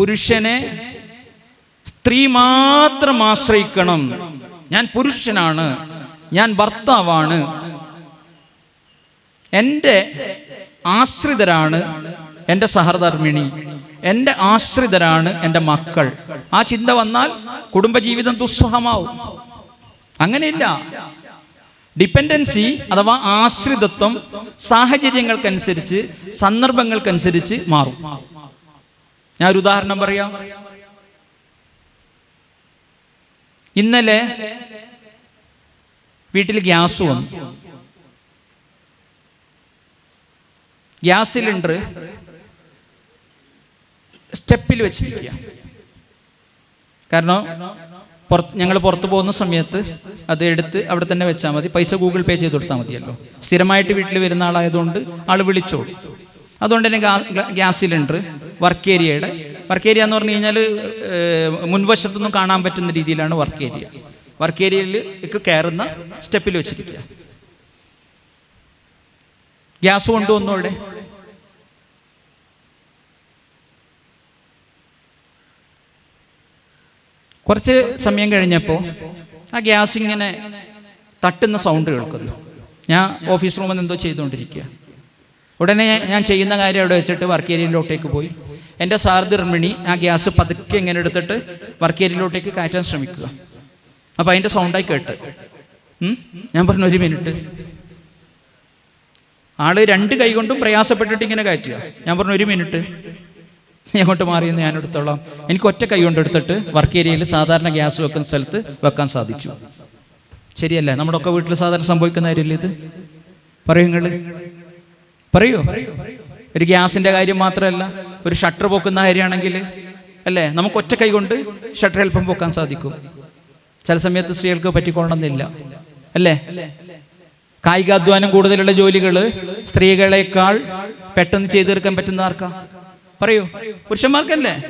പുരുഷനെ സ്ത്രീ മാത്രം ആശ്രയിക്കണം. ഞാൻ പുരുഷനാണ്. ഞാൻ ഭർത്താവാണ്. എന്റെ ആശ്രിതരാണ് എന്റെ സഹധർമ്മിണി. എന്റെ ആശ്രിതരാണ് എന്റെ മക്കൾ. ആ ചിന്ത വന്നാൽ കുടുംബജീവിതം ദുസ്സഹമാവും. അങ്ങനെയില്ല. ഡിപ്പെൻഡൻസി അഥവാ ആശ്രിതത്വം സാഹചര്യങ്ങൾക്കനുസരിച്ച് സന്ദർഭങ്ങൾക്കനുസരിച്ച് മാറും. ഞാൻ ഒരു ഉദാഹരണം പറയാം. ഇന്നലെ വീട്ടിൽ ഗ്യാസ് വന്നു. ഗ്യാസ് സിലിണ്ടർ സ്റ്റെപ്പിൽ വെച്ചിരിക്കുക കാരണം പുറത്ത് ഞങ്ങൾ പുറത്തു പോകുന്ന സമയത്ത് അത് എടുത്ത് അവിടെ തന്നെ വെച്ചാൽ മതി. പൈസ ഗൂഗിൾ പേ ചെയ്ത് കൊടുത്താൽ മതിയല്ലോ. സ്ഥിരമായിട്ട് വീട്ടിൽ വരുന്ന ആളായതുകൊണ്ട് ആൾ വിളിച്ചോളൂ. അതുകൊണ്ട് തന്നെ ഗ്യാസ് സിലിണ്ടർ വർക്ക് ഏരിയയുടെ വർക്ക് ഏരിയ എന്ന് പറഞ്ഞു കഴിഞ്ഞാൽ മുൻവശത്തൊന്നും കാണാൻ പറ്റുന്ന രീതിയിലാണ് വർക്ക് ഏരിയ വർക്ക് ഏരിയയിൽ കയറുന്ന സ്റ്റെപ്പിൽ വെച്ചിരിക്കുക ഗ്യാസ് കൊണ്ടുവന്നു അവിടെ? കുറച്ച് സമയം കഴിഞ്ഞപ്പോൾ ആ ഗ്യാസ് ഇങ്ങനെ തട്ടുന്ന സൗണ്ട് കേൾക്കുന്നു. ഞാൻ ഓഫീസ് റൂമിൽ എന്തോ ചെയ്തുകൊണ്ടിരിക്കുക ഉടനെ ഞാൻ ചെയ്യുന്ന കാര്യം അവിടെ വെച്ചിട്ട് വർക്ക് ഏരിയയിലോട്ടേക്ക് പോയി. എന്റെ സാർദിർമിണി ആ ഗ്യാസ് പതുക്കെ ഇങ്ങനെ എടുത്തിട്ട് വർക്ക് ഏരിയയിലോട്ടേക്ക് കയറ്റാൻ ശ്രമിക്കുക. അപ്പോൾ അതിന്റെ സൗണ്ടായി കേട്ട്? ഞാൻ പറഞ്ഞു ഒരു മിനിറ്റ് ആൾ രണ്ട് കൈ കൊണ്ടും പ്രയാസപ്പെട്ടിട്ട് ഇങ്ങനെ കയറ്റുക. ഞാൻ പറഞ്ഞു ഒരു മിനിറ്റ് നീ അങ്ങോട്ട് മാറിയെന്ന് ഞാൻ എടുത്തോളാം. എനിക്ക് ഒറ്റ കൈ കൊണ്ട് എടുത്തിട്ട് വർക്ക് ഏരിയയിൽ സാധാരണ ഗ്യാസ് വെക്കുന്ന സ്ഥലത്ത് വെക്കാൻ സാധിച്ചു. ശരിയല്ലേ? നമ്മുടെ ഒക്കെ വീട്ടിൽ സാധാരണ സംഭവിക്കുന്ന കാര്യമില്ല ഇത്? പറയൂ നിങ്ങൾ. പറയൂ. ഒരു ഗ്യാസിന്റെ കാര്യം മാത്രമല്ല. ഒരു ഷട്ടർ പൊക്കുന്ന കാര്യമാണെങ്കിൽ അല്ലേ? നമുക്ക് ഒറ്റ കൈ കൊണ്ട് ഷട്ടർ അല്പം പൊക്കാൻ സാധിക്കും. ചില സമയത്ത് സ്ത്രീകൾക്ക് പറ്റിക്കൊള്ളണമെന്നില്ല. അല്ലേ? കായികാധ്വാനം കൂടുതലുള്ള ജോലികൾ സ്ത്രീകളെക്കാൾ പെട്ടെന്ന് ചെയ്തു തീർക്കാൻ പറ്റുന്ന ആർക്കാ? പറയൂ. പുരുഷന്മാർക്കല്ലേ?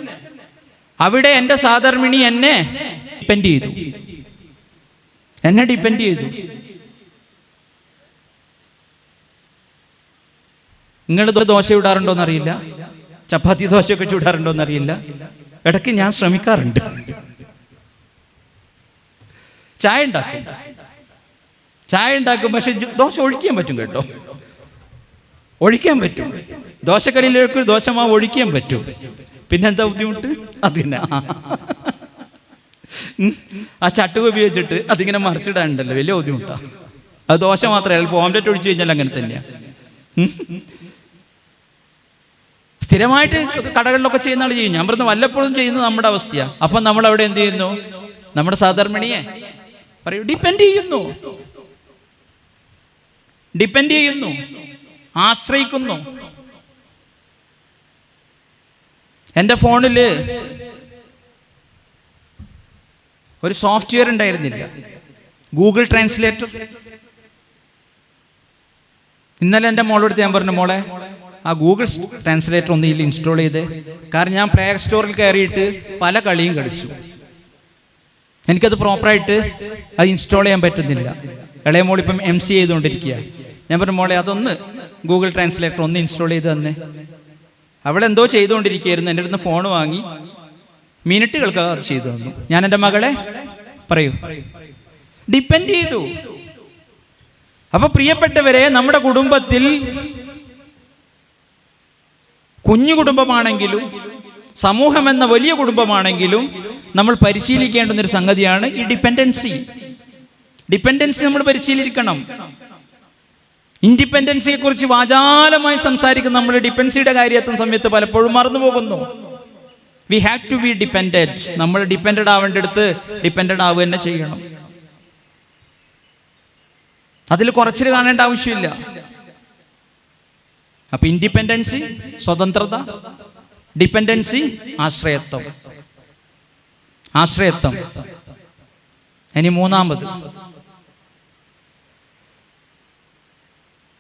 അവിടെ എന്റെ സാധർമ്മിണി എന്നെ ഡിപ്പെൻഡ് ചെയ്തു. എന്നെ ഡിപ്പെൻഡ് ചെയ്തു. നിങ്ങൾ ദോശ ഇടാറുണ്ടോ എന്നറിയില്ല ചപ്പാത്തി ദോശയൊക്കെ ചൂടാറുണ്ടോ എന്നറിയില്ല. ഇടയ്ക്ക് ഞാൻ ശ്രമിക്കാറുണ്ട്. ചായ ഉണ്ടാക്കും. ചായ ഉണ്ടാക്കും പക്ഷെ ദോശ ഒഴിക്കാൻ പറ്റും കേട്ടോ. ഒഴിക്കാൻ പറ്റും. ദോശക്കറിയിലേക്ക് ദോശമാവ് ഒഴിക്കാൻ പറ്റും. പിന്നെന്താ ബുദ്ധിമുട്ട്? അതിന്. ആ ചട്ടുക ഉപയോഗിച്ചിട്ട് അതിങ്ങനെ മറിച്ചിടാനുണ്ടല്ലോ വലിയ ബുദ്ധിമുട്ടാ. അത് ദോശ മാത്രമല്ല ചിലപ്പോൾ ഓംലെറ്റ് ഒഴിച്ചു കഴിഞ്ഞാൽ അങ്ങനെ തന്നെയാ. സ്ഥിരമായിട്ട് കടകളിലൊക്കെ ചെയ്യുന്ന ആൾ ചെയ്യും. ഞാൻ പറഞ്ഞു വല്ലപ്പോഴും ചെയ്യുന്നത് നമ്മുടെ അവസ്ഥയാണ് അപ്പൊ നമ്മൾ അവിടെ എന്ത് ചെയ്യുന്നു? നമ്മുടെ സാധാരണയെ പറയൂ ഡിപ്പെൻഡ് ചെയ്യുന്നു. ഡിപ്പെൻഡ് ചെയ്യുന്നു. ആശ്രയിക്കുന്നു. എന്റെ ഫോണിൽ ഒരു സോഫ്റ്റ്വെയർ ഉണ്ടായിരുന്നില്ല. Google translator. ഇന്നലെ എന്റെ മോളെടുത്ത് ഞാൻ പറഞ്ഞു മോളെ ആ ഗൂഗിൾ ട്രാൻസ്ലേറ്റർ ഒന്ന് ഇതിൽ ഇൻസ്റ്റാൾ ചെയ്ത്. കാരണം ഞാൻ പ്ലേ സ്റ്റോറിൽ കയറിയിട്ട് പല കളിയും കളിച്ചു. എനിക്കത് പ്രോപ്പറായിട്ട് അത് ഇൻസ്റ്റാൾ ചെയ്യാൻ പറ്റുന്നില്ല. ഇളയ മോൾ ഇപ്പം എം സി ചെയ്തുകൊണ്ടിരിക്കുക. ഞാൻ പറഞ്ഞു മോളെ അതൊന്ന് ഗൂഗിൾ ട്രാൻസ്ലേറ്റർ ഒന്ന് ഇൻസ്റ്റാൾ ചെയ്ത് തന്നെ. എന്തോ ചെയ്തുകൊണ്ടിരിക്കുകയായിരുന്നു. എന്റെ അടുത്ത് ഫോൺ വാങ്ങി. മിനിറ്റുകൾക്ക് അത് ചെയ്തു തന്നു. ഞാൻ എന്റെ മകളെ പറയൂ. ഡിപ്പെൻഡ് ചെയ്തു. അപ്പൊ പ്രിയപ്പെട്ടവരെ നമ്മുടെ കുടുംബത്തിൽ കുഞ്ഞു കുടുംബമാണെങ്കിലും സമൂഹം എന്ന വലിയ കുടുംബമാണെങ്കിലും നമ്മൾ പരിശീലിക്കേണ്ടുന്ന ഒരു സംഗതിയാണ് ഈ ഡിപ്പെൻഡൻസി ഡിപ്പെൻഡൻസി നമ്മൾ പരിശീലിക്കണം. ഇൻഡിപെൻഡൻസിയെ കുറിച്ച് വാചാലമായി സംസാരിക്കുന്ന നമ്മൾ ഡിപ്പെൻസിയുടെ കാര്യത്തിന് സമയത്ത് പലപ്പോഴും മറന്നുപോകുന്നു. We have to be dependent നമ്മൾ ഡിപ്പെൻഡഡ് ആവേണ്ടടുത്ത് ഡിപ്പെൻഡഡ് ആവുക തന്നെ ചെയ്യണം. അതിൽ കുറച്ചിൽ കാണേണ്ട ആവശ്യമില്ല. അപ്പൊ ഇൻഡിപെൻഡൻസി സ്വതന്ത്രത ഡിപെൻഡൻസി ആശ്രയത്വം. ആശ്രയത്വം. ഇനി മൂന്നാമത്.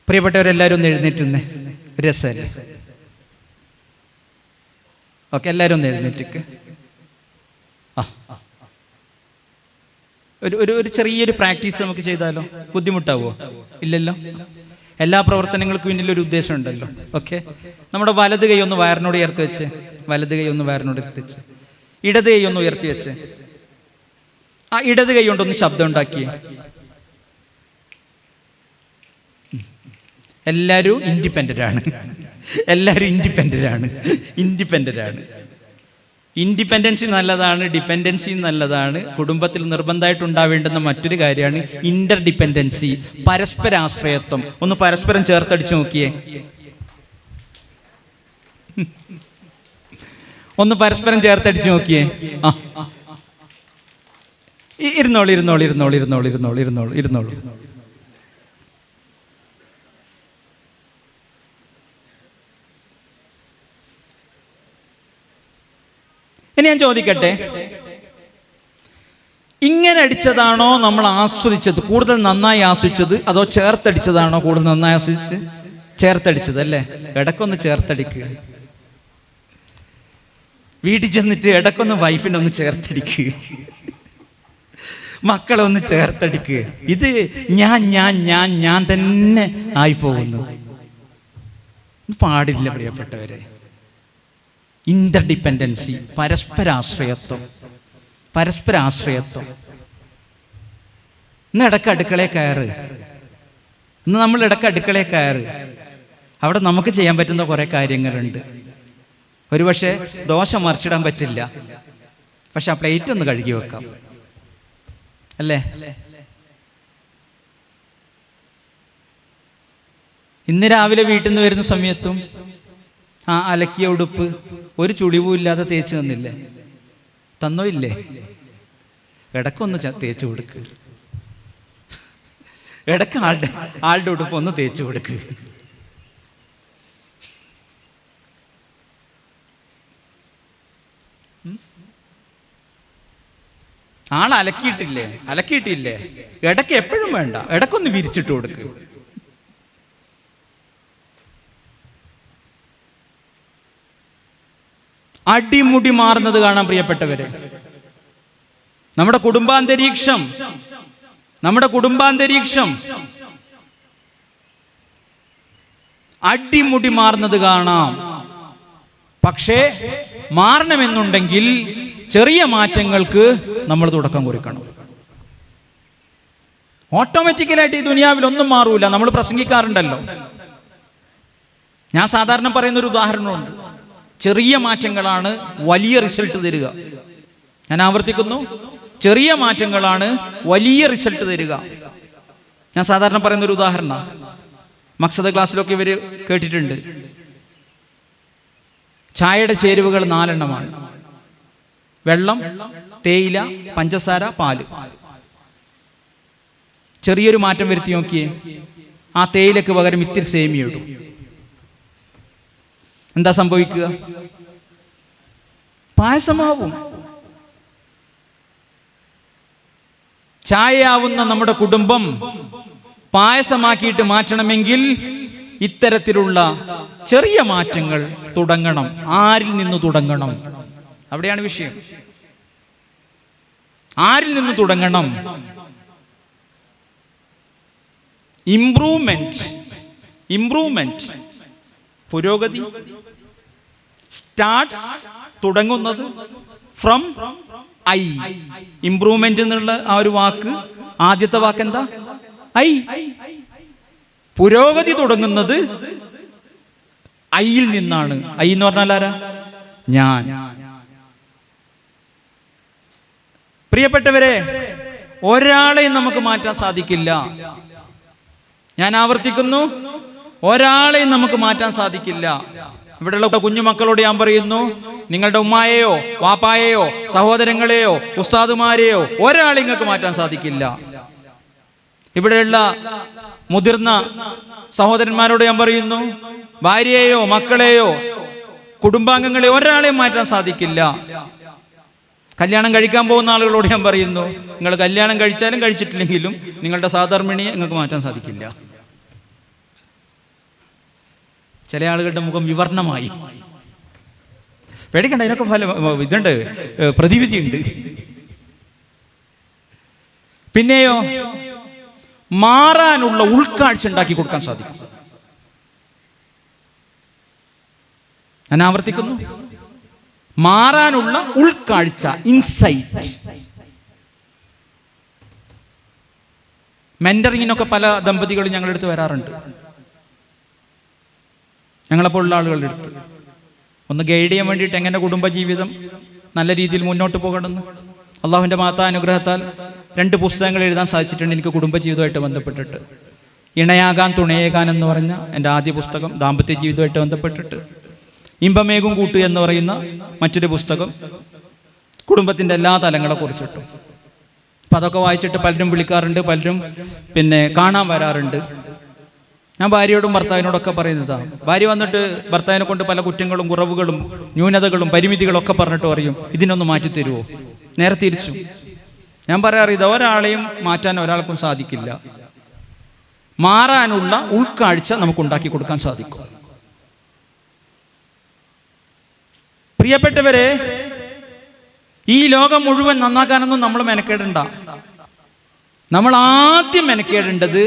പ്രിയപ്പെട്ടവരെല്ലാവരും ഒന്ന് എഴുന്നേറ്റുന്നേ. രസല്ലേ ഓക്കെ എല്ലാവരും ഒന്ന് എഴുന്നേറ്റ് ആ. ഒരു ഒരു ഒരു ചെറിയൊരു പ്രാക്ടീസ് നമുക്ക് ചെയ്താലോ? ബുദ്ധിമുട്ടാവോ? ഇല്ലല്ലോ? എല്ലാ പ്രവർത്തനങ്ങൾക്കും പിന്നിൽ ഒരു ഉദ്ദേശം ഉണ്ടല്ലോ ഓക്കെ നമ്മുടെ വലത് കൈ ഒന്ന് വയറിനോട് ഉയർത്തി വെച്ച്. വലത് കൈ ഒന്ന് വയറിനോട് ഉയർത്തി വെച്ച്. ഇടത് കൈ ഒന്ന് ഉയർത്തി വെച്ച്. ആ ഇടത് കൈ കൊണ്ടൊന്ന് ശബ്ദം ഉണ്ടാക്കി. എല്ലാവരും ഇൻഡിപെൻഡന്റ് ആണ്. എല്ലാവരും ഇൻഡിപെൻഡന്റ് ആണ്. ഇൻഡിപെൻഡന്റ് ആണ്. ഇൻഡിപെൻഡൻസി നല്ലതാണ് ഡിപ്പെൻഡൻസി നല്ലതാണ് കുടുംബത്തിൽ നിർബന്ധമായിട്ട് ഉണ്ടാവേണ്ടുന്ന മറ്റൊരു കാര്യമാണ് ഇന്റർ ഡിപ്പെൻഡൻസി പരസ്പരാശ്രയത്വം. ഒന്ന് പരസ്പരം ചേർത്തടിച്ചു നോക്കിയേ. ഒന്ന് പരസ്പരം ചേർത്തടിച്ചു നോക്കിയേ. ആ ഇരുന്നോളൂ ഇരുന്നോളൂ ഇരുന്നോളൂ ഇരുന്നോളൂ ഇരുന്നോളൂ ഇരുന്നോളൂ ഇരുന്നോളൂ. ഇനി ഞാൻ ചോദിക്കട്ടെ? ഇങ്ങനെ അടിച്ചതാണോ നമ്മൾ ആസ്വദിച്ചത്? കൂടുതൽ നന്നായി ആസ്വദിച്ചത് അതോ ചേർത്തടിച്ചതാണോ കൂടുതൽ നന്നായി ആസ്വദിച്ച് ചേർത്തടിച്ചത് അല്ലേ ഇടക്കൊന്ന് ചേർത്തടിക്കുക വീട്ടിൽ ചെന്നിട്ട് ഇടക്കൊന്ന് വൈഫിനെ ഒന്ന് ചേർത്തടിക്കുക മക്കളെ ഒന്ന് ചേർത്തടിക്കുക ഇത് ഞാൻ ഞാൻ ഞാൻ ഞാൻ തന്നെ ആയി പോകുന്നു. പാടില്ല പ്രിയപ്പെട്ടവരെ. ഇന്റർ ഡിപ്പെൻഡൻസി പരസ്പരാശ്രയത്വം പരസ്പരാശ്രയത്വം. ഇന്ന് ഇടയ്ക്ക് അടുക്കളയിൽ കയറ്. ഇന്ന് നമ്മൾ ഇടയ്ക്ക് അടുക്കളയിൽ കയറ്. അവിടെ നമുക്ക് ചെയ്യാൻ പറ്റുന്ന കുറേ കാര്യങ്ങളുണ്ട്. ഒരുപക്ഷെ ദോശ മറിച്ചിടാൻ പറ്റില്ല. പക്ഷെ ആ പ്ലേറ്റ് ഒന്ന് കഴുകി വെക്കാം. അല്ലേ? ഇന്ന് രാവിലെ വീട്ടിൽ നിന്ന് വരുന്ന സമയത്തും ആ അലക്കിയ ഉടുപ്പ് ഒരു ചുളിവും ഇല്ലാതെ തേച്ച് തന്നില്ലേ? തന്നോ ഇല്ലേ? ഇടക്കൊന്ന് തേച്ച് കൊടുക്ക്. ഇടയ്ക്ക് ആളുടെ ആളുടെ ഉടുപ്പ് ഒന്ന് തേച്ച് കൊടുക്ക്? ആൾ അലക്കിയിട്ടില്ലേ? അലക്കിയിട്ടില്ലേ? ഇടയ്ക്ക് എപ്പോഴും വേണ്ട. ഇടക്കൊന്ന് വിരിച്ചിട്ട് കൊടുക്ക്. അടിമുടി മാറുന്നത് കാണാൻ പ്രിയപ്പെട്ടവരെ. നമ്മുടെ കുടുംബാന്തരീക്ഷം നമ്മുടെ കുടുംബാന്തരീക്ഷം. അടിമുടി മാറുന്നത് കാണാം. പക്ഷേ മാറണമെന്നുണ്ടെങ്കിൽ ചെറിയ മാറ്റങ്ങൾക്ക് നമ്മൾ തുടക്കം കുറിക്കണം. ഓട്ടോമാറ്റിക്കലായിട്ട് ഈ ദുനിയാവിൽ ഒന്നും മാറൂല. നമ്മൾ പ്രസംഗിക്കാറുണ്ടല്ലോ. ഞാൻ സാധാരണ പറയുന്ന ഒരു ഉദാഹരണമുണ്ട്. ചെറിയ മാറ്റങ്ങളാണ് വലിയ റിസൾട്ട് തരിക. ഞാൻ ആവർത്തിക്കുന്നു. ചെറിയ മാറ്റങ്ങളാണ് വലിയ റിസൾട്ട് തരിക. ഞാൻ സാധാരണ പറയുന്ന ഒരു ഉദാഹരണം. മക്സദ ക്ലാസ്സിലൊക്കെ ഇവർ കേട്ടിട്ടുണ്ട്. ചായയുടെ ചേരുവകൾ നാലെണ്ണമാണ്. വെള്ളം തേയില പഞ്ചസാര പാൽ. ചെറിയൊരു മാറ്റം വരുത്തി നോക്കിയേ. ആ തേയിലക്ക് പകരം ഇത്തിരി സേമിയ ഇടും. എന്താ സംഭവിക്കുക? പായസമാവും. ചായയാവുന്ന നമ്മുടെ കുടുംബം പായസമാക്കിയിട്ട് മാറ്റണമെങ്കിൽ ഇത്തരത്തിലുള്ള ചെറിയ മാറ്റങ്ങൾ തുടങ്ങണം. ആരിൽ നിന്ന് തുടങ്ങണം? അവിടെയാണ് വിഷയം. ആരിൽ നിന്ന് തുടങ്ങണം? ഇംപ്രൂവ്മെന്റ് ഇംപ്രൂവ്മെന്റ് പുരോഗതി. സ്റ്റാർട്ട്സ് തുടങ്ങുന്നത് ഫ്രം ഐ ഇംപ്രൂവ്മെന്റ് എന്നുള്ള ആ ഒരു വാക്ക് ആദ്യത്തെ വാക്ക് എന്താ ഐ പുരോഗതി തുടങ്ങുന്നത് ഐയിൽ നിന്നാണ്. ഐ എന്ന് പറഞ്ഞാൽ ആരാ? ഞാൻ. പ്രിയപ്പെട്ടവരെ ഒരാളെയും നമുക്ക് മാറ്റാൻ സാധിക്കില്ല. ഞാൻ ആവർത്തിക്കുന്നു. ഒരാളെയും നമുക്ക് മാറ്റാൻ സാധിക്കില്ല. ഇവിടെയുള്ള കുഞ്ഞുമക്കളോട് ഞാൻ പറയുന്നു നിങ്ങളുടെ ഉമ്മായെയോ വാപ്പായെയോ സഹോദരങ്ങളെയോ ഉസ്താദുമാരെയോ ഒരാളെ നിങ്ങൾക്ക് മാറ്റാൻ സാധിക്കില്ല. ഇവിടെയുള്ള മുതിർന്ന സഹോദരന്മാരോട് ഞാൻ പറയുന്നു ഭാര്യയെയോ മക്കളെയോ കുടുംബാംഗങ്ങളെ ഒരാളെയും മാറ്റാൻ സാധിക്കില്ല. കല്യാണം കഴിക്കാൻ പോകുന്ന ആളുകളോട് ഞാൻ പറയുന്നു നിങ്ങൾ കല്യാണം കഴിച്ചാലും കഴിച്ചിട്ടില്ലെങ്കിലും നിങ്ങളുടെ സാധാരണയെ നിങ്ങൾക്ക് മാറ്റാൻ സാധിക്കില്ല. ചില ആളുകളുടെ മുഖം വിവർണമായി. പേടിക്കണ്ട അതിനൊക്കെ ഫലം ഇതുണ്ട് പ്രതിവിധിയുണ്ട്. പിന്നെയോ മാറാനുള്ള ഉൾക്കാഴ്ച ഉണ്ടാക്കി കൊടുക്കാൻ സാധിക്കും. ഞാൻ ആവർത്തിക്കുന്നു. മാറാനുള്ള ഉൾക്കാഴ്ച ഇൻസൈറ്റ് മെന്ററിങ്ങിനൊക്കെ പല ദമ്പതികളും ഞങ്ങളുടെ അടുത്ത് വരാറുണ്ട്. ഞങ്ങളെപ്പോലുള്ള ആളുകളുടെ അടുത്ത്. ഒന്ന് ഗൈഡ് ചെയ്യാൻ വേണ്ടിയിട്ട് എങ്ങനെ കുടുംബജീവിതം നല്ല രീതിയിൽ മുന്നോട്ട് പോകണമെന്ന്. അള്ളാഹുവിന്റെ മാതാ അനുഗ്രഹത്താൽ രണ്ട് പുസ്തകങ്ങൾ എഴുതാൻ സാധിച്ചിട്ടുണ്ട് എനിക്ക് കുടുംബജീവിതമായിട്ട് ബന്ധപ്പെട്ടിട്ട്. ഇണയാകാൻ തുണയേകാൻ എന്ന് പറഞ്ഞ എന്റെ ആദ്യ പുസ്തകം ദാമ്പത്യ ജീവിതമായിട്ട് ബന്ധപ്പെട്ടിട്ട്. ഇമ്പമേകും കൂട്ട് എന്ന് പറയുന്ന മറ്റൊരു പുസ്തകം കുടുംബത്തിന്റെ എല്ലാ തലങ്ങളെ കുറിച്ചിട്ടും. അപ്പം അതൊക്കെ വായിച്ചിട്ട് പലരും വിളിക്കാറുണ്ട് പലരും പിന്നെ കാണാൻ വരാറുണ്ട്. ഞാൻ ഭാര്യയോടും ഭർത്താവിനോടൊക്കെ പറയുന്നതാണ് ഭാര്യ വന്നിട്ട് ഭർത്താവിനെ കൊണ്ട് പല കുറ്റങ്ങളും കുറവുകളും ന്യൂനതകളും പരിമിതികളും ഒക്കെ പറഞ്ഞിട്ട് പറയും. ഇതിനൊന്ന് മാറ്റി തരുമോ നേരെ തിരിച്ചു. ഞാൻ പറയാറ് ഇത് ഒരാളെയും മാറ്റാൻ ഒരാൾക്കും സാധിക്കില്ല. മാറാനുള്ള ഉൾക്കാഴ്ച നമുക്ക് ഉണ്ടാക്കി കൊടുക്കാൻ സാധിക്കും. പ്രിയപ്പെട്ടവരെ ഈ ലോകം മുഴുവൻ നന്നാക്കാനൊന്നും നമ്മൾ മെനക്കേടണ്ട. നമ്മൾ ആദ്യം മെനക്കേടേണ്ടത്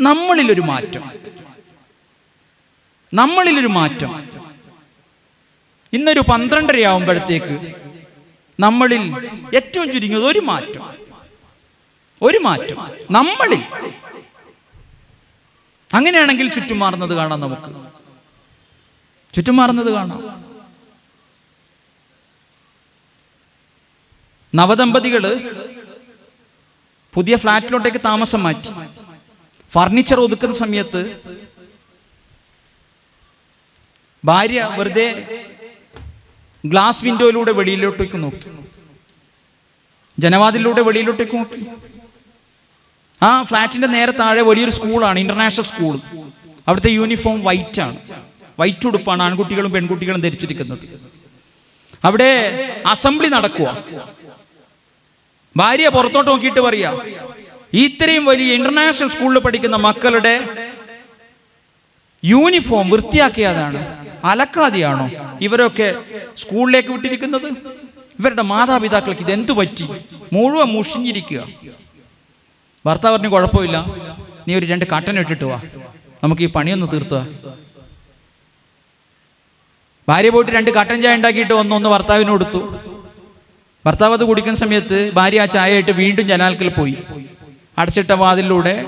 നമ്മളിലൊരു മാറ്റം. നമ്മളിലൊരു മാറ്റം. ഇന്നൊരു പന്ത്രണ്ടര ആവുമ്പോഴത്തേക്ക് നമ്മളിൽ ഏറ്റവും ചുരുങ്ങിയത് ഒരു മാറ്റം. ഒരു മാറ്റം. നമ്മളിൽ. അങ്ങനെയാണെങ്കിൽ ചുറ്റും മാറുന്നത് കാണാം നമുക്ക്. ചുറ്റും മാറുന്നത് കാണാം. നവദമ്പതികൾ പുതിയ ഫ്ലാറ്റിലോട്ടേക്ക് താമസം മാറ്റി. ഫർണിച്ചർ ഒതുക്കുന്ന സമയത്ത് ഭാര്യ വെറുതെ ഗ്ലാസ് വിൻഡോയിലൂടെ വെളിയിലോട്ടേക്ക് നോക്കി. ജനവാതിലൂടെ വെളിയിലോട്ടേക്ക് നോക്കി. ആ ഫ്ലാറ്റിന്റെ നേരെ താഴെ വലിയൊരു സ്കൂളാണ് ഇന്റർനാഷണൽ സ്കൂൾ. അവിടുത്തെ യൂണിഫോം വൈറ്റ് ആണ് വൈറ്റ് ഉടുപ്പാണ് ആൺകുട്ടികളും പെൺകുട്ടികളും ധരിച്ചിരിക്കുന്നത്. അവിടെ അസംബ്ലി നടക്കുക ഭാര്യ പുറത്തോട്ട് നോക്കിയിട്ട് പറയാ ഇത്രയും വലിയ ഇന്റർനാഷണൽ സ്കൂളിൽ പഠിക്കുന്ന മക്കളുടെ യൂണിഫോം വൃത്തിയാക്കിയതാണ്. അലക്കാതെയാണോ ഇവരൊക്കെ സ്കൂളിലേക്ക് വിട്ടിരിക്കുന്നത്? ഇവരുടെ മാതാപിതാക്കൾക്ക് ഇത് എന്തു പറ്റി? മുഴുവൻ മുഷിഞ്ഞിരിക്കുക. ഭർത്താവ് പറഞ്ഞു കുഴപ്പമില്ല. നീ ഒരു രണ്ട് കട്ടൻ ഇട്ടിട്ട് വാ. നമുക്ക് ഈ പണിയൊന്ന് തീർത്തുക ഭാര്യ പോയിട്ട് രണ്ട് കട്ടൻ ചായ ഉണ്ടാക്കിയിട്ട് വന്ന്. ഒന്ന് ഭർത്താവിന് കൊടുത്തു. ഭർത്താവ് അത് കുടിക്കുന്ന സമയത്ത് ഭാര്യ ആ ചായ ഇട്ട് വീണ്ടും ജനാൽക്കൽ പോയി. അടച്ചിട്ട വാതിലൂടെ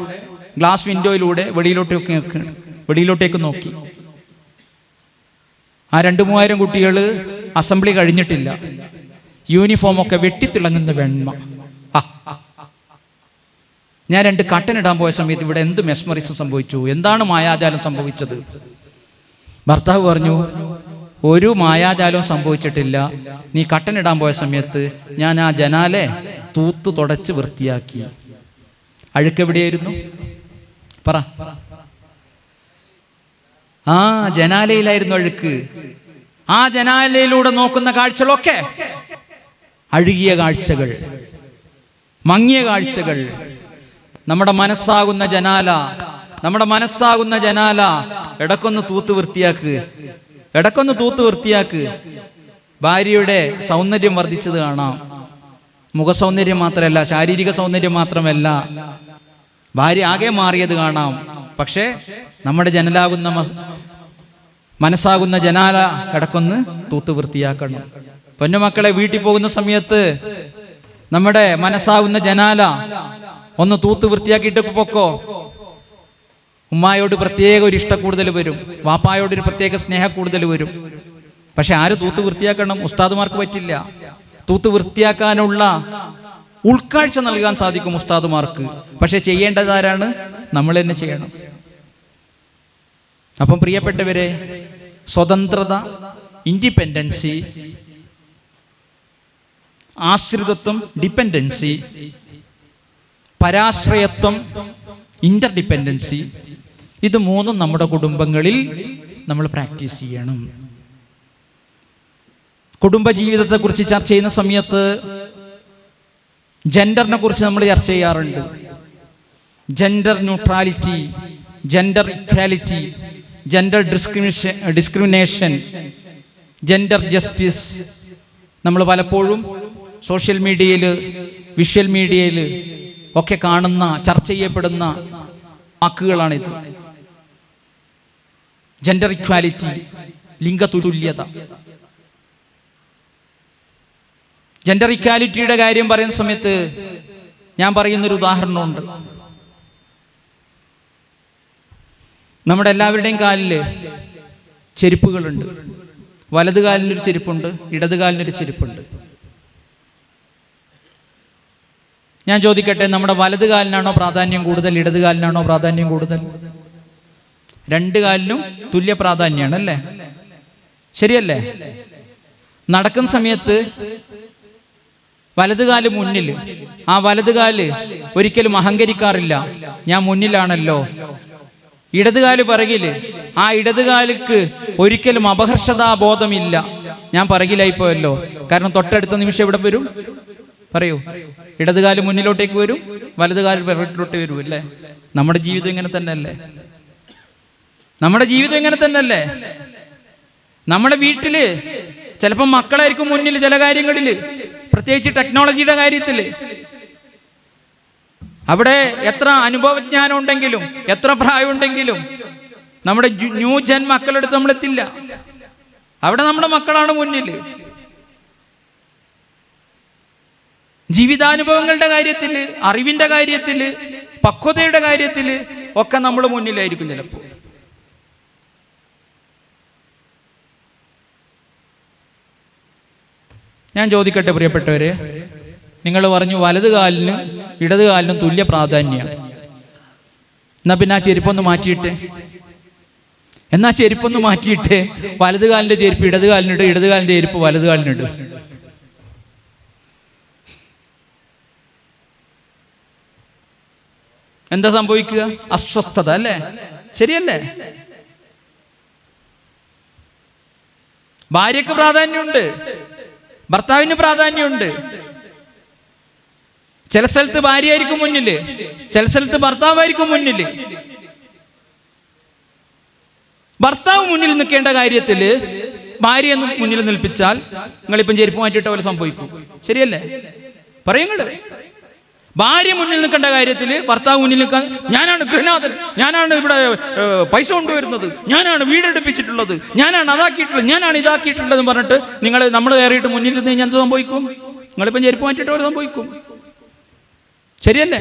ഗ്ലാസ് വിൻഡോയിലൂടെ വെളിയിലോട്ടേക്ക് വെളിയിലോട്ടേക്ക് നോക്കി. ആ രണ്ട് മൂവായിരം കുട്ടികൾ അസംബ്ലി കഴിഞ്ഞിട്ടില്ല. യൂണിഫോം ഒക്കെ വെട്ടിത്തിളങ്ങുന്ന വെണ്മ. ഞാൻ രണ്ട് കട്ടൻ ഇടാൻ പോയ സമയത്ത് ഇവിടെ എന്ത് മെസ്മറിസം സംഭവിച്ചു? എന്താണ് മായാജാലം സംഭവിച്ചത്? ഭർത്താവ് പറഞ്ഞു ഒരു മായാജാലവും സംഭവിച്ചിട്ടില്ല. നീ കട്ടൻ ഇടാൻ പോയ സമയത്ത് ഞാൻ ആ ജനാലെ തൂത്ത് തുടച്ച് വൃത്തിയാക്കി. അഴുക്കെവിടെയായിരുന്നു? പറ. ആ ജനാലയിലായിരുന്നു അഴുക്ക്. ആ ജനാലയിലൂടെ നോക്കുന്ന കാഴ്ചകളൊക്കെ. അഴുകിയ കാഴ്ചകൾ. മങ്ങിയ കാഴ്ചകൾ. നമ്മുടെ മനസ്സാകുന്ന ജനാല. നമ്മുടെ മനസ്സാകുന്ന ജനാല. ഇടക്കൊന്ന് തൂത്ത് വൃത്തിയാക്ക്. ഇടക്കൊന്ന് തൂത്ത് വൃത്തിയാക്ക്. ഭാര്യയുടെ സൗന്ദര്യം വർദ്ധിച്ചത് കാണാം. മുഖസൗന്ദര്യം മാത്രമല്ല ശാരീരിക സൗന്ദര്യം മാത്രമല്ല. ഭാര്യ ആകെ മാറിയത് കാണാം. പക്ഷേ നമ്മുടെ ജനലാകുന്ന മനസ്സാകുന്ന ജനാല കിടക്കൊന്ന് തൂത്ത് വൃത്തിയാക്കണം. പൊന്നുമക്കളെ വീട്ടിൽ പോകുന്ന സമയത്ത് നമ്മുടെ മനസ്സാകുന്ന ജനാല ഒന്ന് തൂത്ത് വൃത്തിയാക്കിയിട്ട് പൊക്കോ? ഉമ്മായോട് പ്രത്യേക ഒരു ഇഷ്ട കൂടുതൽ വരും. വാപ്പായോട് ഒരു പ്രത്യേക സ്നേഹ കൂടുതൽ വരും. പക്ഷെ ആര് തൂത്ത് വൃത്തിയാക്കണം? ഉസ്താദുമാർക്ക് പറ്റില്ല. തൂത്ത് വൃത്തിയാക്കാനുള്ള ഉൾക്കാഴ്ച നൽകാൻ സാധിക്കും ഉസ്താദുമാർക്ക്. പക്ഷെ ചെയ്യേണ്ടത് ആരാണ്? നമ്മൾ തന്നെ ചെയ്യണം. അപ്പം പ്രിയപ്പെട്ടവരെ സ്വതന്ത്രത ഇൻഡിപെൻഡൻസി ആശ്രിതത്വം ഡിപ്പെൻഡൻസി പരാശ്രയത്വം ഇന്റർഡിപ്പെൻഡൻസി ഇത് മൂന്നും നമ്മുടെ കുടുംബങ്ങളിൽ നമ്മൾ പ്രാക്ടീസ് ചെയ്യണം. കുടുംബജീവിതത്തെ കുറിച്ച് ചർച്ച ചെയ്യുന്ന സമയത്ത് ജെൻഡറിനെ കുറിച്ച് നമ്മൾ ചർച്ച ചെയ്യാറുണ്ട്. Gender neutrality gender equality gender discrimination discrimination gender justice നമ്മൾ പലപ്പോഴും സോഷ്യൽ മീഡിയയിൽ വിഷ്വൽ മീഡിയയിൽ ഒക്കെ കാണുന്ന ചർച്ച ചെയ്യപ്പെടുന്ന വാക്കുകളാണിത്. ജെൻഡർ ഇക്വാലിറ്റി ലിംഗതുല്യത. ജെൻഡർ ഇക്വാലിറ്റിയുടെ കാര്യം പറയുന്ന സമയത്ത് ഞാൻ പറയുന്നൊരു ഉദാഹരണമുണ്ട്. നമ്മുടെ എല്ലാവരുടെയും കാലിൽ ചെരുപ്പുകളുണ്ട്. വലത് കാലിനൊരു ചെരുപ്പുണ്ട് ഇടത് കാലിനൊരു ചെരുപ്പുണ്ട്. ഞാൻ ചോദിക്കട്ടെ നമ്മുടെ വലത് കാലിനാണോ പ്രാധാന്യം കൂടുതൽ ഇടത് കാലിനാണോ പ്രാധാന്യം കൂടുതൽ? രണ്ട് കാലിനും തുല്യ പ്രാധാന്യമാണ് അല്ലേ? ശരിയല്ലേ? നടക്കുന്ന സമയത്ത് വലതുകാൽ മുന്നിൽ. ആ വലതുകാൽ ഒരിക്കലും അഹങ്കരിക്കാറില്ല. ഞാൻ മുന്നിലാണല്ലോ. ഇടതുകാൽ പറകിൽ ആ ഇടതുകാലിക്ക് ഒരിക്കലും അപഹർഷതാബോധമില്ല. ഞാൻ പറകിലായി പോയല്ലോ കാരണം തൊട്ടടുത്ത നിമിഷം എവിടെ വരും? പറയൂ. ഇടതുകാൽ മുന്നിലോട്ടേക്ക് വരും വലതുകാൽ പിറകിലോട്ട് വരും അല്ലേ? നമ്മുടെ ജീവിതം ഇങ്ങനെ തന്നെ അല്ലേ നമ്മുടെ ജീവിതം ഇങ്ങനെ തന്നെ അല്ലേ നമ്മുടെ വീട്ടിൽ ചിലപ്പോൾ മക്കളായിരിക്കും മുന്നിൽ ചില കാര്യങ്ങളിൽ പ്രത്യേകിച്ച് ടെക്നോളജിയുടെ കാര്യത്തിൽ അവിടെ എത്ര അനുഭവജ്ഞാനം ഉണ്ടെങ്കിലും എത്ര പ്രായമുണ്ടെങ്കിലും നമ്മുടെ ന്യൂ ജൻ മക്കളെടുത്ത് നമ്മളെത്തില്ല അവിടെ നമ്മുടെ മക്കളാണ് മുന്നിൽ ജീവിതാനുഭവങ്ങളുടെ കാര്യത്തിൽ അറിവിന്റെ കാര്യത്തിൽ പക്വതയുടെ കാര്യത്തിൽ ഒക്കെ നമ്മൾ മുന്നിലായിരിക്കും ചിലപ്പോൾ. ഞാൻ ചോദിക്കട്ടെ പ്രിയപ്പെട്ടവരെ നിങ്ങൾ പറഞ്ഞു വലത് കാലിന് ഇടത് കാലിനും തുല്യ പ്രാധാന്യമാണ് എന്നാ പിന്നെ ആ ചെരുപ്പൊന്ന് മാറ്റിയിട്ടെ? എന്നാ ചെരുപ്പൊന്ന് മാറ്റിയിട്ട് വലത് കാലിന്റെ ചെരുപ്പ് ഇടത് കാലിനിട്ട് ഇടത് കാലിന്റെ ചെരുപ്പ് വലത് കാലിനിട്ട് എന്താ സംഭവിക്കുക? അസ്വസ്ഥത അല്ലേ? ശരിയല്ലേ? ഭാര്യക്ക് പ്രാധാന്യമുണ്ട്. ഭർത്താവിന് പ്രാധാന്യമുണ്ട്. ചില സ്ഥലത്ത് ഭാര്യയായിരിക്കും മുന്നിൽ. ചില സ്ഥലത്ത് ഭർത്താവായിരിക്കും മുന്നിൽ. ഭർത്താവ് മുന്നിൽ നിൽക്കേണ്ട കാര്യത്തിൽ ഭാര്യ മുന്നിൽ നിൽപ്പിച്ചാൽ നിങ്ങളിപ്പം ചെരുപ്പ് മാറ്റിയിട്ട പോലെ സംഭവിക്കും. ശരിയല്ലേ? പറയുങ്ങൾ ഭാര്യ മുന്നിൽ നിൽക്കേണ്ട കാര്യത്തിൽ ഭർത്താവ് മുന്നിൽ നിൽക്കാൻ ഞാനാണ് ഗൃഹനാഥൻ. ഞാനാണ് ഇവിടെ പൈസ കൊണ്ടുവരുന്നത്. ഞാനാണ് വീടെടുപ്പിച്ചിട്ടുള്ളത് ഞാനാണ് അതാക്കിയിട്ടുള്ളത്. ഞാനാണ് ഇതാക്കിയിട്ടുള്ളത് എന്ന് പറഞ്ഞിട്ട് നിങ്ങൾ നമ്മൾ കയറിയിട്ട് മുന്നിൽ നിന്ന് ഞാൻ സംഭവിക്കും? നിങ്ങളിപ്പം ചെരുപ്പ് മാറ്റിയിട്ട് അവർ സംഭവിക്കും. ശരിയല്ലേ?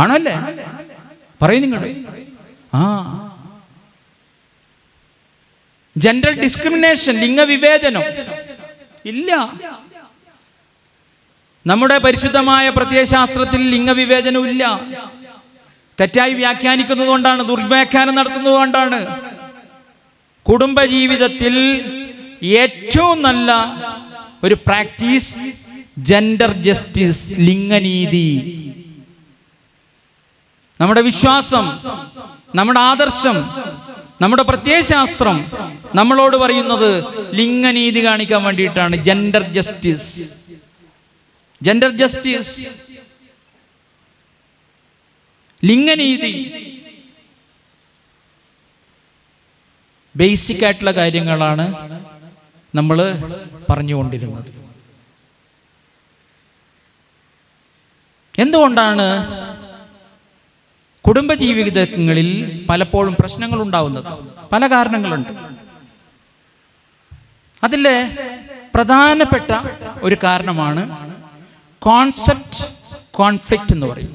ആണോ അല്ലേ? പറയും നിങ്ങൾ ആ. ജനറൽ ഡിസ്ക്രിമിനേഷൻ ലിംഗവിവേചനം. ഇല്ല. നമ്മുടെ പരിശുദ്ധമായ പ്രത്യയശാസ്ത്രത്തിൽ ലിംഗവിവേചനമില്ല തെറ്റായി വ്യാഖ്യാനിക്കുന്നത് കൊണ്ടാണ് ദുർവ്യാഖ്യാനം നടത്തുന്നത് കൊണ്ടാണ്. കുടുംബജീവിതത്തിൽ ഏറ്റവും നല്ല ഒരു പ്രാക്ടീസ് ജെൻഡർ ജസ്റ്റിസ് ലിംഗനീതി. നമ്മുടെ വിശ്വാസം നമ്മുടെ ആദർശം നമ്മുടെ പ്രത്യയശാസ്ത്രം നമ്മളോട് പറയുന്നത് ലിംഗനീതി കാണിക്കാൻ വേണ്ടിയിട്ടാണ് ജെൻഡർ ജസ്റ്റിസ്. ജെൻഡർ ജസ്റ്റിസ് ലിംഗനീതി ബേസിക് ആയിട്ടുള്ള കാര്യങ്ങളാണ് നമ്മൾ പറഞ്ഞുകൊണ്ടിരുന്നത്. എന്തുകൊണ്ടാണ് കുടുംബജീവിതങ്ങളിൽ പലപ്പോഴും പ്രശ്നങ്ങൾ ഉണ്ടാവുന്നത്? പല കാരണങ്ങളുണ്ട്. അതിലെ പ്രധാനപ്പെട്ട ഒരു കാരണമാണ് കോൺസെപ്റ്റ് കോൺഫ്ലിക്റ്റ് എന്ന് പറയും.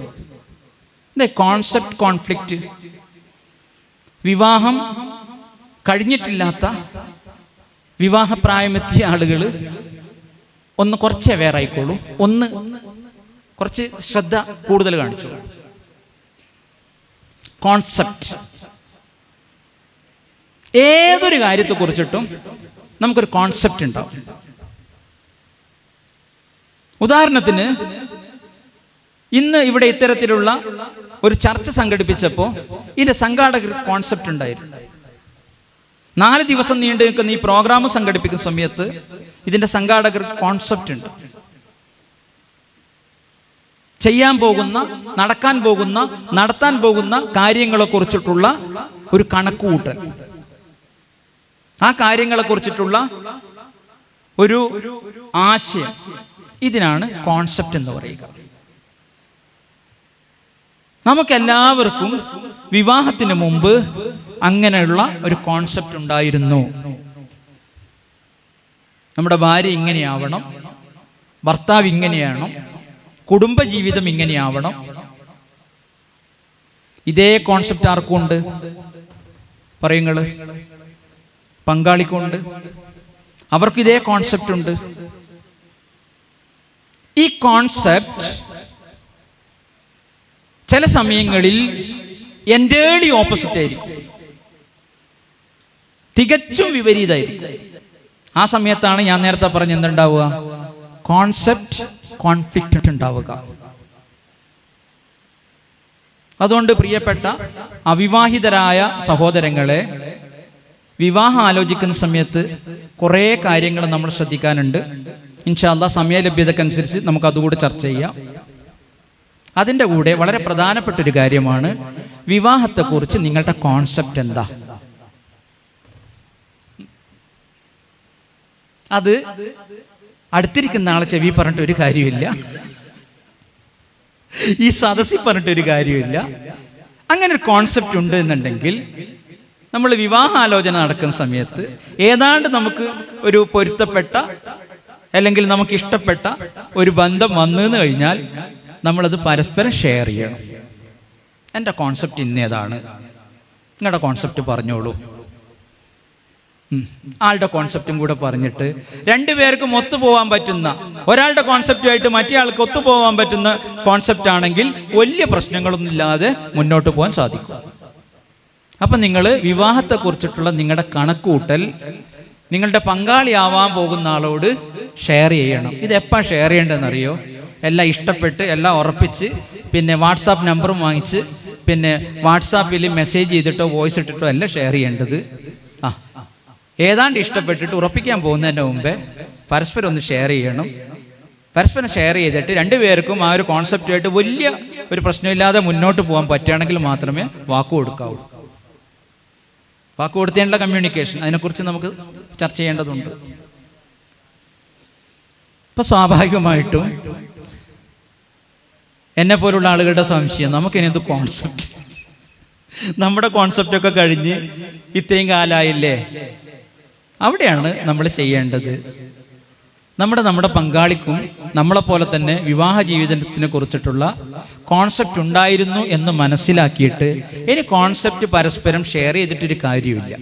അതെ കോൺസെപ്റ്റ് കോൺഫ്ലിക്റ്റ് വിവാഹം കഴിഞ്ഞിട്ടില്ലാത്ത വിവാഹപ്രായമെത്തിയ ആളുകൾ ഒന്ന് കുറച്ചേ വേറായിക്കോളൂ. ഒന്ന് കുറച്ച് ശ്രദ്ധ കൂടുതൽ കാണിച്ചു. കോൺസെപ്റ്റ് ഏതൊരു കാര്യത്തെ കുറിച്ചിട്ടും നമുക്കൊരു കോൺസെപ്റ്റ് ഉണ്ടാവും. ഉദാഹരണത്തിന് ഇന്ന് ഇവിടെ ഇത്തരത്തിലുള്ള ഒരു ചർച്ച സംഘടിപ്പിച്ചപ്പോൾ ഇതിന്റെ സംഘാടകർ കോൺസെപ്റ്റ് ഉണ്ടായിരുന്നു. നാല് ദിവസം നീണ്ടു നിൽക്കുന്ന ഈ പ്രോഗ്രാം സംഘടിപ്പിക്കുന്ന സമയത്ത് ഇതിന്റെ സംഘാടകർ കോൺസെപ്റ്റ് ഉണ്ട്. ചെയ്യാൻ പോകുന്ന നടക്കാൻ പോകുന്ന നടത്താൻ പോകുന്ന കാര്യങ്ങളെ കുറിച്ചിട്ടുള്ള ഒരു കണക്കുകൂട്ടൽ. ആ കാര്യങ്ങളെ കുറിച്ചിട്ടുള്ള ഒരു ആശയം. ഇതിനാണ് കോൺസെപ്റ്റ് എന്ന് പറയുക. നമുക്കെല്ലാവർക്കും വിവാഹത്തിന് മുമ്പ് അങ്ങനെയുള്ള ഒരു കോൺസെപ്റ്റ് ഉണ്ടായിരുന്നു. നമ്മുടെ ഭാര്യ ഇങ്ങനെയാവണം ഭർത്താവ് ഇങ്ങനെയാണോ കുടുംബജീവിതം ഇങ്ങനെയാവണം. ഇതേ കോൺസെപ്റ്റ് ആർക്കും ഉണ്ട് പറയുങ്ങൾ പങ്കാളിക്കുണ്ട് അവർക്ക് ഇതേ കോൺസെപ്റ്റ് ഉണ്ട്. ഈ കോൺസെപ്റ്റ് ചില സമയങ്ങളിൽ എന്റേളി ഓപ്പോസിറ്റ് ആയിരിക്കും. തികച്ചും വിപരീതമായിരിക്കും. ആ സമയത്താണ് ഞാൻ നേരത്തെ പറഞ്ഞ എന്തുണ്ടാവുക? കോൺസെപ്റ്റ് കോൺഫ്ലിക്റ്റ് ഉണ്ടാവുക. അതുകൊണ്ട് പ്രിയപ്പെട്ട അവിവാഹിതരായ സഹോദരങ്ങളെ വിവാഹം ആലോചിക്കുന്ന സമയത്ത് കുറേ കാര്യങ്ങൾ നമ്മൾ ശ്രദ്ധിക്കാനുണ്ട്. ഇൻഷാല്ല സമയ ലഭ്യതക്കനുസരിച്ച് നമുക്ക് അതുകൂടെ ചർച്ച ചെയ്യാം. അതിന്റെ കൂടെ വളരെ പ്രധാനപ്പെട്ട ഒരു കാര്യമാണ് വിവാഹത്തെക്കുറിച്ച് നിങ്ങളുടെ കോൺസെപ്റ്റ് എന്താ? അത് അടുത്തിരിക്കുന്ന ആളെ ചെവി പറഞ്ഞിട്ട് ഒരു കാര്യമില്ല. ഈ സദസ്സിൽ പറഞ്ഞിട്ട് ഒരു കാര്യമില്ല. അങ്ങനെ ഒരു കോൺസെപ്റ്റ് ഉണ്ട് എന്നുണ്ടെങ്കിൽ നമ്മൾ വിവാഹാലോചന നടക്കുന്ന സമയത്ത് ഏതാണ്ട് നമുക്ക് ഒരു പൊരുത്തപ്പെട്ട അല്ലെങ്കിൽ നമുക്ക് ഇഷ്ടപ്പെട്ട ഒരു ബന്ധം വന്നു കഴിഞ്ഞാൽ നമ്മളത് പരസ്പരം ഷെയർ ചെയ്യണം. എന്റെ കോൺസെപ്റ്റ് ഇന്നേതാണ്. നിങ്ങളുടെ കോൺസെപ്റ്റ് പറഞ്ഞോളൂ. ആളുടെ കോൺസെപ്റ്റും കൂടെ പറഞ്ഞിട്ട് രണ്ടുപേർക്കും ഒത്തുപോകാൻ പറ്റുന്ന ഒരാളുടെ കോൺസെപ്റ്റുമായിട്ട് മറ്റേ ആൾക്ക് ഒത്തുപോകാൻ പറ്റുന്ന കോൺസെപ്റ്റ് ആണെങ്കിൽ വലിയ പ്രശ്നങ്ങളൊന്നും ഇല്ലാതെ മുന്നോട്ട് പോകാൻ സാധിക്കും. അപ്പം നിങ്ങൾ വിവാഹത്തെക്കുറിച്ചിട്ടുള്ള നിങ്ങളുടെ കണക്കുകൂട്ടൽ നിങ്ങളുടെ പങ്കാളിയാവാൻ പോകുന്ന ആളോട് ഷെയർ ചെയ്യണം. ഇത് എപ്പോൾ ഷെയർ ചെയ്യേണ്ടതെന്നറിയോ? എല്ലാം ഇഷ്ടപ്പെട്ട് എല്ലാം ഉറപ്പിച്ച് പിന്നെ വാട്സാപ്പ് നമ്പറും വാങ്ങിച്ച് പിന്നെ വാട്സാപ്പിൽ മെസ്സേജ് ചെയ്തിട്ടോ വോയിസ് ഇട്ടിട്ടോ അല്ല ഷെയർ ചെയ്യേണ്ടത്. ആ ഏതാണ്ട് ഇഷ്ടപ്പെട്ടിട്ട് ഉറപ്പിക്കാൻ പോകുന്നതിന് മുമ്പേ പരസ്പരം ഒന്ന് ഷെയർ ചെയ്യണം. പരസ്പരം ഷെയർ ചെയ്തിട്ട് രണ്ടുപേർക്കും ആ ഒരു കോൺസെപ്റ്റുമായിട്ട് വലിയ ഒരു പ്രശ്നമില്ലാതെ മുന്നോട്ട് പോകാൻ പറ്റുകയാണെങ്കിൽ മാത്രമേ വാക്ക് കൊടുക്കാവൂ. വാക്ക് കൊടുത്തേണ്ട കമ്മ്യൂണിക്കേഷൻ അതിനെക്കുറിച്ച് നമുക്ക് ചർച്ച ചെയ്യേണ്ടതുണ്ട്. ഇപ്പൊ സ്വാഭാവികമായിട്ടും എന്നെ പോലുള്ള ആളുകളുടെ സംശയം നമുക്കിനി എന്ത് കോൺസെപ്റ്റ് നമ്മുടെ കോൺസെപ്റ്റ് ഒക്കെ കഴിഞ്ഞ് ഇത്രയും കാലമായില്ലേ അവിടെയാണ് നമ്മൾ ചെയ്യേണ്ടത്. നമ്മുടെ നമ്മുടെ പങ്കാളിക്കും നമ്മളെ പോലെ തന്നെ വിവാഹ ജീവിതത്തിനെ കുറിച്ചിട്ടുള്ള കോൺസെപ്റ്റ് ഉണ്ടായിരുന്നു എന്ന് മനസ്സിലാക്കിയിട്ട് ഇനി കോൺസെപ്റ്റ് പരസ്പരം ഷെയർ ചെയ്തിട്ടൊരു കാര്യമില്ല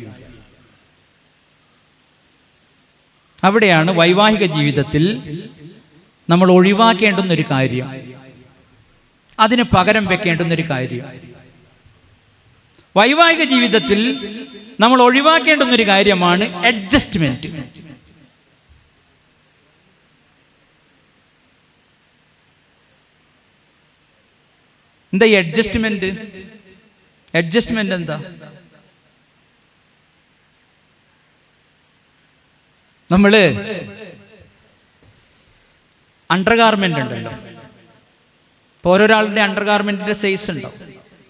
അവിടെയാണ് വൈവാഹിക ജീവിതത്തിൽ നമ്മൾ ഒഴിവാക്കേണ്ടുന്ന ഒരു കാര്യം. അതിന് പകരം വെക്കേണ്ടുന്ന ഒരു കാര്യം. വൈവാഹിക ജീവിതത്തിൽ നമ്മൾ ഒഴിവാക്കേണ്ടുന്ന ഒരു കാര്യമാണ് അഡ്ജസ്റ്റ്മെന്റ് എന്താ ഈ അഡ്ജസ്റ്റ്മെന്റ് അഡ്ജസ്റ്റ്മെന്റ് എന്താ? നമ്മൾ അണ്ടർഗാർമെന്റ് ഉണ്ടല്ലോ. ഇപ്പൊ ഓരോരാളുടെ അണ്ടർഗാർമെന്റിന്റെ സൈസ് ഉണ്ടാവും.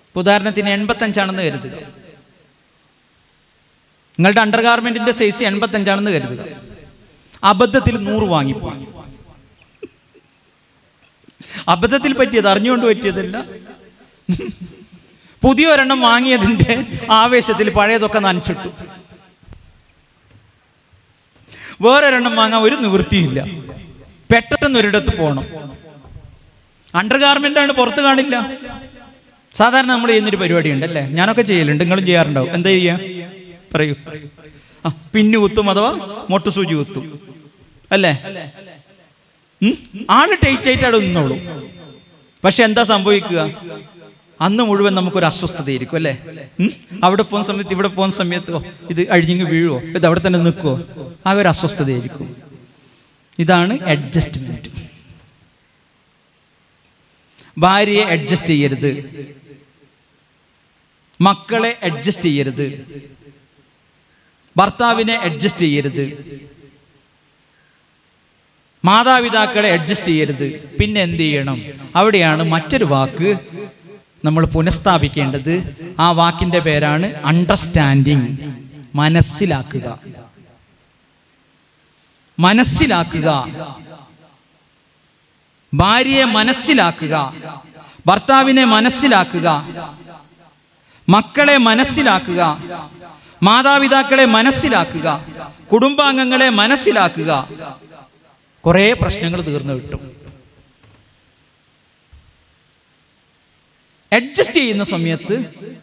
ഇപ്പൊ ഉദാഹരണത്തിന് എൺപത്തഞ്ചാണെന്ന് കരുതുക. നിങ്ങളുടെ അണ്ടർഗാർമെന്റിന്റെ സൈസ് എൺപത്തഞ്ചാണെന്ന് കരുതുക. അബദ്ധത്തിൽ നൂറ് വാങ്ങിപ്പോയി. അബദ്ധത്തിൽ പറ്റിയത് അറിഞ്ഞുകൊണ്ട് പറ്റിയതല്ല. പുതിയ ഒരെണ്ണം വാങ്ങിയതിന്റെ ആവേശത്തിൽ പഴയതൊക്കെ നനച്ചിട്ടു. വേറൊരെണ്ണം വാങ്ങാൻ ഒരു നിവൃത്തിയില്ല. പെട്ടെന്ന് ഒരിടത്ത് പോകണം അണ്ടർ ഗാർമെന്റ് ആണ് പുറത്ത് കാണില്ല. സാധാരണ നമ്മൾ ചെയ്യുന്നൊരു പരിപാടി ഉണ്ട് അല്ലേ ഞാനൊക്കെ ചെയ്യലുണ്ട്. നിങ്ങളും ചെയ്യാറുണ്ടാവും. എന്താ ചെയ്യാ? പറയൂ. ആ പിന്നു കുത്തും അഥവാ മൊട്ടുസൂചി കുത്തും അല്ലേ? ആൾ ടൈറ്റ് ആയിട്ട് അവിടെ നിന്നോളൂ. പക്ഷെ എന്താ സംഭവിക്കുക? അന്ന് മുഴുവൻ നമുക്കൊരു അസ്വസ്ഥതയായിരിക്കും അല്ലേ? അവിടെ പോകുന്ന സമയത്ത് ഇവിടെ പോകുന്ന സമയത്തോ ഇത് അഴിഞ്ഞിങ്ങ് വീഴുവോ? ഇത് അവിടെ തന്നെ നിൽക്കുവോ? ആ ഒരു അസ്വസ്ഥതയായിരിക്കും. ഇതാണ് അഡ്ജസ്റ്റ്മെന്റ് ഭാര്യയെ അഡ്ജസ്റ്റ് ചെയ്യരുത്. മക്കളെ അഡ്ജസ്റ്റ് ചെയ്യരുത്. ഭർത്താവിനെ അഡ്ജസ്റ്റ് ചെയ്യരുത്. മാതാപിതാക്കളെ അഡ്ജസ്റ്റ് ചെയ്യരുത്. പിന്നെ എന്ത് ചെയ്യണം? അവിടെയാണ് മറ്റൊരു വാക്ക് നമ്മൾ പുനഃസ്ഥാപിക്കേണ്ടത്. ആ വാക്കിന്റെ പേരാണ് അണ്ടർസ്റ്റാൻഡിങ് മനസ്സിലാക്കുക. മനസ്സിലാക്കുക. ഭാര്യയെ മനസ്സിലാക്കുക. ഭർത്താവിനെ മനസ്സിലാക്കുക. മക്കളെ മനസ്സിലാക്കുക. മാതാപിതാക്കളെ മനസ്സിലാക്കുക. കുടുംബാംഗങ്ങളെ മനസ്സിലാക്കുക. കുറേ പ്രശ്നങ്ങൾ തീർന്നു കിട്ടും. അഡ്ജസ്റ്റ് ചെയ്യുന്ന സമയത്ത്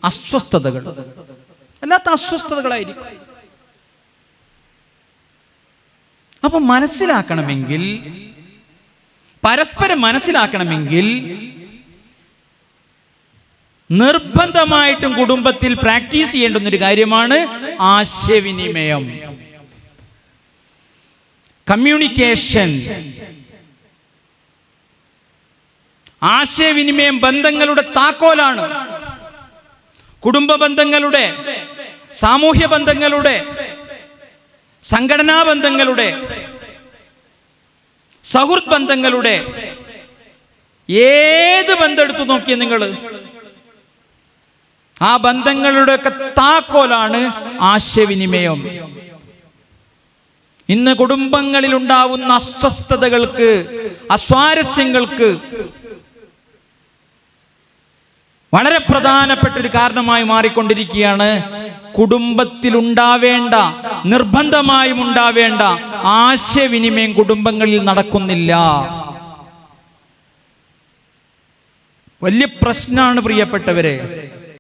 അസ്വസ്ഥതകൾ. അല്ലാത്ത അസ്വസ്ഥതകളായിരിക്കും. അപ്പൊ മനസ്സിലാക്കണമെങ്കിൽ പരസ്പരം മനസ്സിലാക്കണമെങ്കിൽ നിർബന്ധമായിട്ടും കുടുംബത്തിൽ പ്രാക്ടീസ് ചെയ്യേണ്ടുന്ന ഒരു കാര്യമാണ് ആശയവിനിമയം. കമ്മ്യൂണിക്കേഷൻ. ആശയവിനിമയം ബന്ധങ്ങളുടെ താക്കോലാണ്. കുടുംബ ബന്ധങ്ങളുടെ സാമൂഹ്യ ബന്ധങ്ങളുടെ സംഘടനാ ബന്ധങ്ങളുടെ സൗഹൃദ് ബന്ധങ്ങളുടെ ഏത് ബന്ധം എടുത്തു നോക്കിയ നിങ്ങൾ ആ ബന്ധങ്ങളുടെ ഒക്കെ താക്കോലാണ് ആശയവിനിമയം. ഇന്ന് കുടുംബങ്ങളിൽ ഉണ്ടാവുന്ന അസ്വസ്ഥതകൾക്ക് അസ്വാരസ്യങ്ങൾക്ക് വളരെ പ്രധാനപ്പെട്ട ഒരു കാരണമായി മാറിക്കൊണ്ടിരിക്കുകയാണ്. കുടുംബത്തിൽ ഉണ്ടാവേണ്ട നിർബന്ധമായും ഉണ്ടാവേണ്ട ആശയവിനിമയം കുടുംബങ്ങളിൽ നടക്കുന്നില്ല. വലിയ പ്രശ്നമാണ് പ്രിയപ്പെട്ടവരെ.